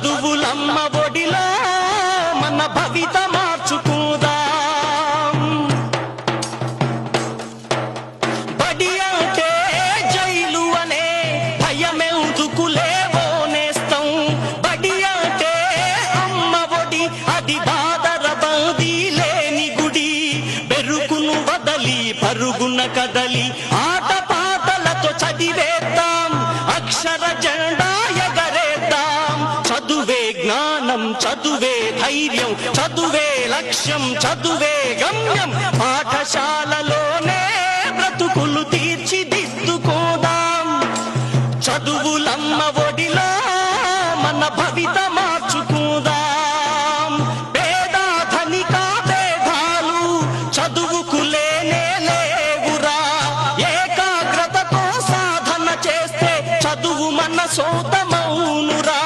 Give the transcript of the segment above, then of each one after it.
చదువులమ్మ ఒడిలా మన భవిత మార్చుకుందాం. బడి అంటే జైలు అనే భయమెందుకులేవో నేస్తం బడి అంటే అమ్మ ఒడి అది బాధర బందీ లేని గుడి. బెరుకును వదలి పరుగున కదలి ఆ చదువే జ్ఞానం చదువే ధైర్యం చదువే లక్ష్యం చదువే గమ్యం. పాఠశాలలోనే బ్రతుకులు తీర్చిదిద్దుకోదాం. చదువులమ్మ ఒడిలో మన భవిత మార్చుకుందాం. పేద ధనిక భేదాలు చదువుకు లేనే లేవురా. ఏకాగ్రతతో సాధన చేస్తే చదువు మన సోతమౌనురా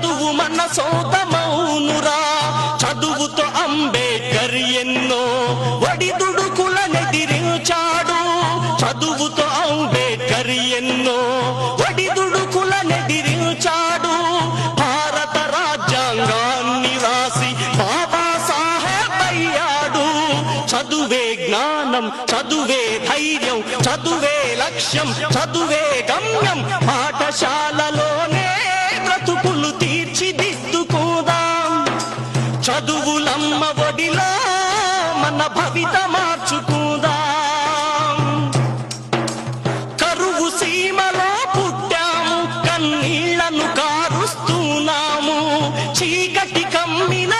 చదువు మన సొంతమౌనురా. చదువుతో అంబేద్కర్ ఎన్నో ఒడిదుడుకులనెదిరించాడు చదువుతో అంబేద్కర్ ఎన్నో ఒడిదుడుకులనెదిరించాడు భారత రాజ్యాంగాన్ని రాసి బాబా సాహెబ్ అయ్యాడు. చదువే జ్ఞానం చదువే ధైర్యం చదువే లక్ష్యం చదువే గమ్యం. పాఠశాలలో భవిత మార్చుకుందాం. కరువు సీమలో పుట్టాము కన్నీళ్ళను కారుస్తున్నాము. చీకటి కమ్మిన